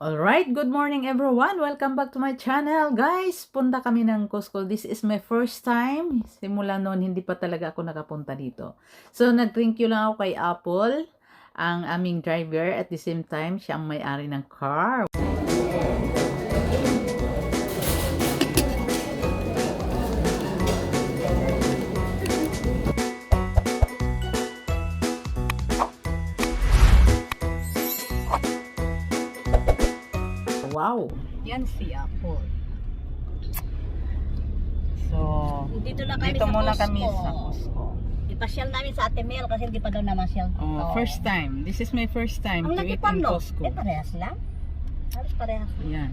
Alright, good morning everyone. Welcome back to my channel. Guys, punta kami ng Costco. This is my first time. Simula noon, hindi pa talaga ako nakapunta dito. So, nag-thank you lang ako kay Apple, ang aming driver. At the same time, siya ang may-ari ng car. Yan si Apple. So, Dito lang kami dito sa muna Costco. kami sa Costco. Ipasyal namin sa Ate Mel kasi hindi pa daw namasyal dito. Oh, first time. This is my first time Ang to eat in no? Costco. Eh, parehas lang. Halos parehas lang. Yan.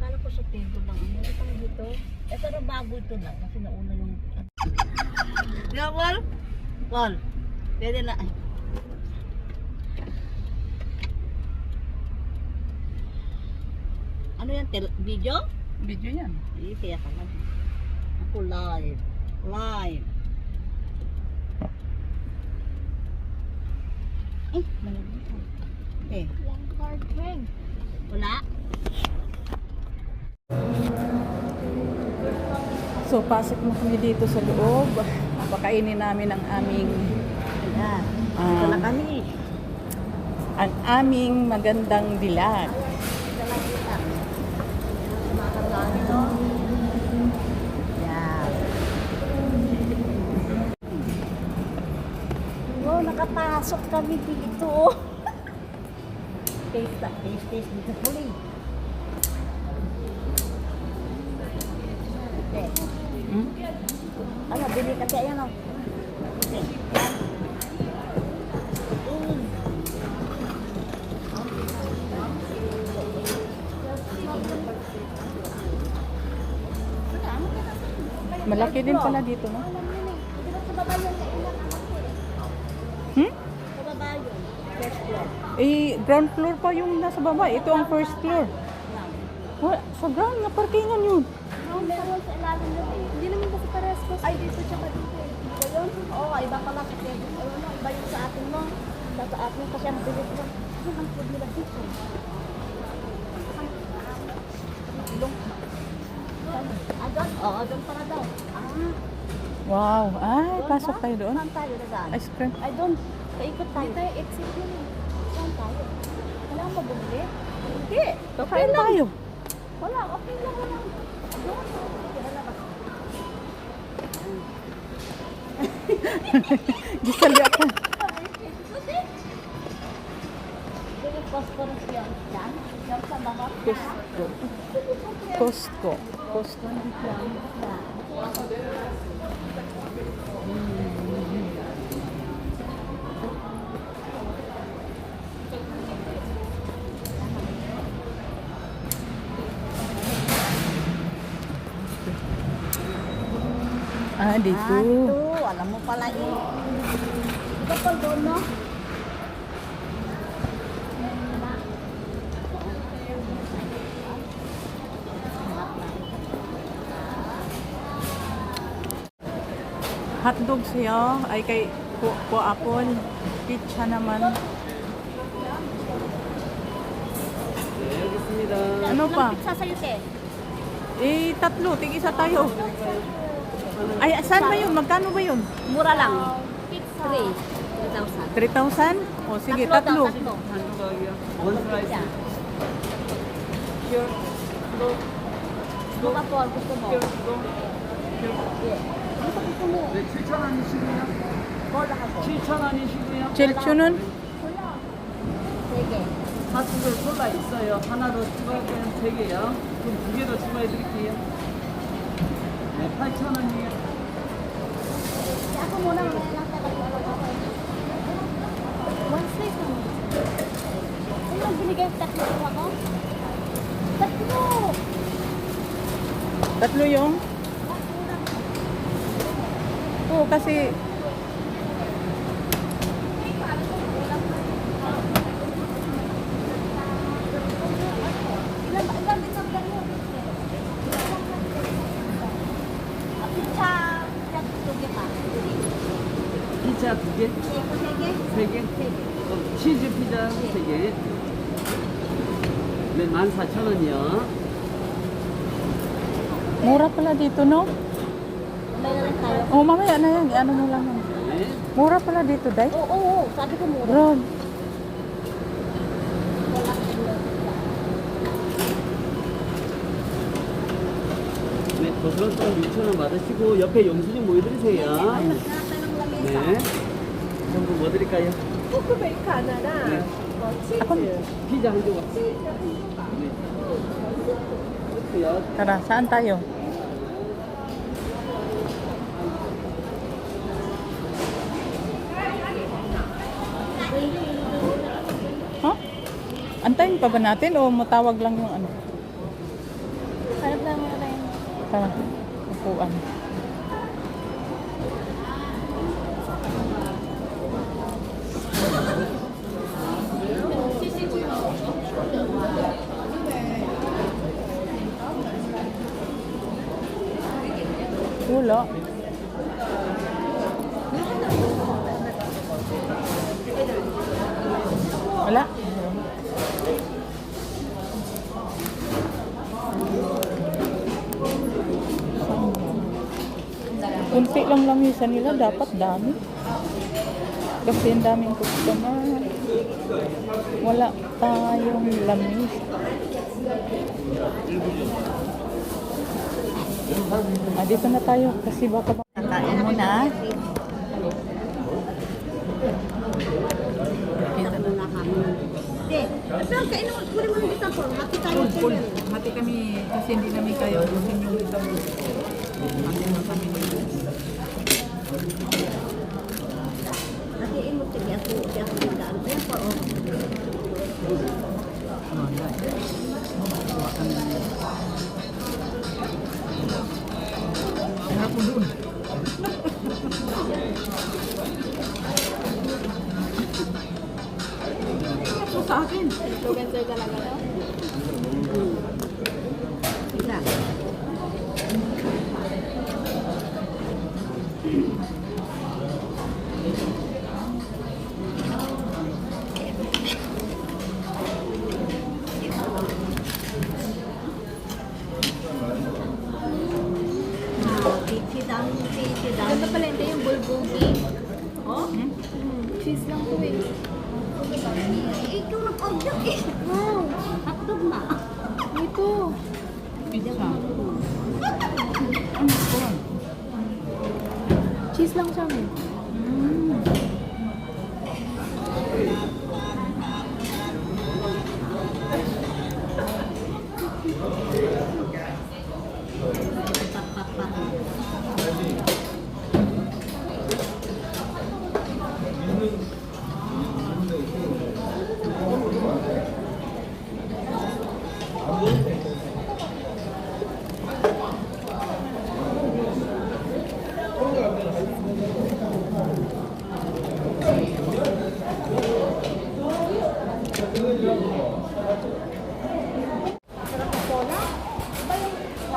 Kala ko sa table lang. Ano pang dito? Eh, pero bago ito lang kasi nauna yung... Ba, Paul? Paul, pwede na. Ay. Ano yan? Tel- video? Video yan. Eh, kaya ka lang. Ako live. Live. Eh, malamig ko. Eh, wala. So, pasok na kami dito sa loob. Pakainin namin ang aming Ayan. Ito na kami. ang aming magandang dilag. Nakapasok kami dito. taste na, taste, taste dito. Okay. Hmm? Ano, bili ka tayo, ano? Okay. Mm. Malaki din pala dito, no? Hmm? Sa baba yun. First floor. Eh, ground floor pa yung nasa baba. Ito ang first floor. Wa- sa ground na parkingan yun. Meron sa ilalim yun eh. Hindi naman kasi parehas ko. Ay, dito tsaka dito eh. Iba yun? Oo, iba pala sa table. Ano, no, iba yung sa atin mo. Sa sa atin kasi ang bilis mo. Ano ang food nila dito? Ilong. Ah, doon? Oo, doon para daw. Ah, Wow. Ay, pasok tayo doon. Saan tayo nagaan? Ice cream. Ay, doon. Paikot tayo. Dito tayo, exit yun eh. Saan tayo? Wala mo bumili? Hindi. Kain tayo. Wala, okay lang wala. Gisali ako. Baba. Costco. Costco. Costco. Ah, dito. Ah, dito. Alam mo pala eh. Ito pa doon, no? Hotdog siya. Ay kay po, po apple. Pizza naman. Ano pa? Pizza sa'yo, te. Eh, tatlo. Tig-isa tayo. Ay, saan ba yun? Magkano ba yun? Mura lang. Three. 3,000. 3,000? O sige, tatlo. Tatlo. Pizza. Ano ka, Paul? Gusto mo? Yeah. Ano ka gusto mo? 네, 7,000원이시고요. Paul, ako po. 7,000원이시고요. 칠추는? Sige. 사투들 콜라 있어요. 하나 더 추가할 거는 세 개요. 그럼 두개더 추가해 드릴게요. 네, 8,000원이에요. Ako muna mamaya lang sa One slice lang. Ano ang binigay sa tatlo ko ako? Tatlo! Tatlo yung? Oo, kasi 개, Sige. 세 개, Sige. 어, 치즈 피자 세 개, 네, 14,000원이요. Mura pala dito, no? May na lang tayo. Oh, mamaya na yan. Ano mo lang. yan. 네. Mura pala dito, Day. Oo, oo, oo. Sabi ko mura. Bro, Wala. 네, 고스란스랑 6,000원 받으시고 옆에 영수증 뭐 해드리세요. Nasa ng lamesa. 네. 전부 뭐 드릴까요? Coco Americana 네. ako. 피자 한 조각. 네. 그요. Tara, saan tayo? Ha? Antayin pa ba natin o matawag lang yung ano? Hanap lang mo na yun. Tara, upuan. Wala. Wala. Kunti lang lamisan nila, dapat dami. Kasi ang daming customer. Wala tayong lamis. Ah, dito na tayo kasi baka kakain muna. Pero kainin mo, kunin mo yung isang form. Hati tayo. Hati kami kasi hindi namin kayo yung Ito sa akin. Influencer talaga, Eh. Wow. Hotdog na. Ito. Pizza. Cheese lang siya eh.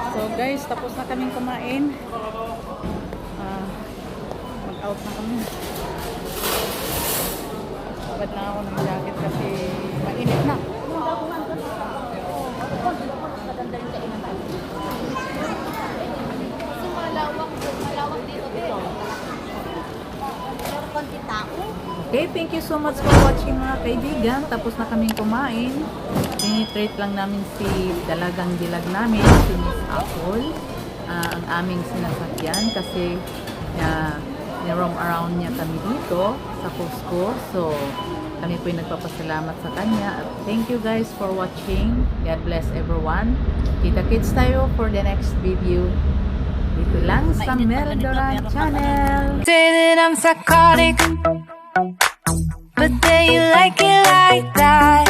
So guys, tapos na kaming kumain. Ah, mag-out na kami. Babad na ako ng jacket kasi mainit na. Okay, thank you so much for watching mga kaibigan. Tapos na kaming kumain. Tinitreat lang namin si dalagang dilag namin, si Miss Apple. Ah, ang aming sinasakyan kasi uh, ni-roam around niya kami dito sa Cusco. So, kami po yung nagpapasalamat sa kanya. At thank you guys for watching. God bless everyone. Kita-kits tayo for the next video. Dito lang sa Meldoran Channel. say that I'm psychotic, but then you like it like that.